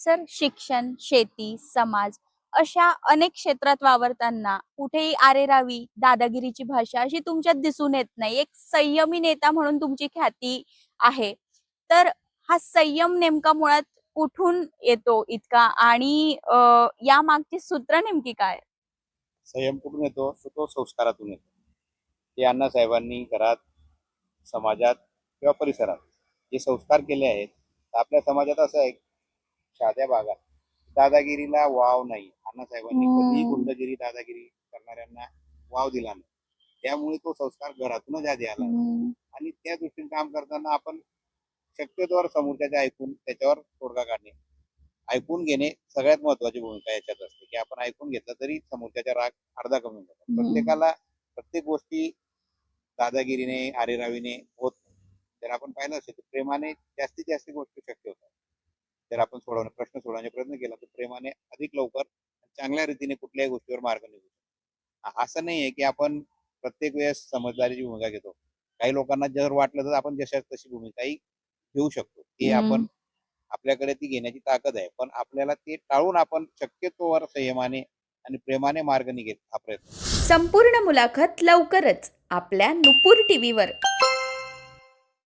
Sir शिक्षण शेती समाज अशा अनेक क्षेत्रात वावरताना कुठेही आरेरावी दादागिरीची भाषा अशी तुमच्यात दिसून येत नाही. एक संयमी नेता म्हणून तुमची ख्याती आहे. तर हा संयम नेमका मुळात कुठून येतो इतका? आणि या मागची सूत्र नेमकी काय? संयम कुठून येतो? तो संस्कारातून येतो. ते अण्णासाहेबांनी घरात समाजात किंवा परिसरात जे संस्कार केले आहेत आपल्या समाजात असं आहे साध्या भागात. दादागिरीला वाव नाही. अण्णासाहेबांनी हम्म. कधीही गुंडगिरी दादागिरी करणाऱ्यांना वाव दिला नाही. त्यामुळे तो संस्कार घरातूनच आधी आला. आणि त्या दृष्टीने काम करताना आपण शक्यतोवर समोरच्याचे ऐकून त्याच्यावर तोडगा काढणे ऐकून घेणे सगळ्यात महत्वाची भूमिका याच्यात असते. की आपण ऐकून घेतलं तरी समोरच्याचा राग अर्धा कमी होतो. हम्म. प्रत्येकाला प्रत्येक गोष्टी दादागिरीने आरेरावीने होत नाही. जर आपण पाहिलं असेल तर प्रेमाने जास्तीत जास्त गोष्टी शक्य होतात. जर आपण सोडवणे प्रश्न सोडवण्याचा प्रयत्न केला तर प्रेमाने अधिक लवकर चांगल्या रीतीने कुठल्याही गोष्टीवर मार्ग निघू शकतो. असं नाही आहे की आपण प्रत्येक वेळेस समजदारीची भूमिका घेतो. काही लोकांना जर वाटलं तर आपण जशा तशी भूमिकाही घेऊ शकतो. ती हम्म. आपण आपल्याकडे ती घेण्याची ताकद आहे. पण आपल्याला ते टाळून आपण शक्यतोवर संयमाने आणि प्रेमाने मार्ग निघेल हा प्रयत्न. संपूर्ण मुलाखत लवकरच आपल्या नुपूर टीव्हीवर.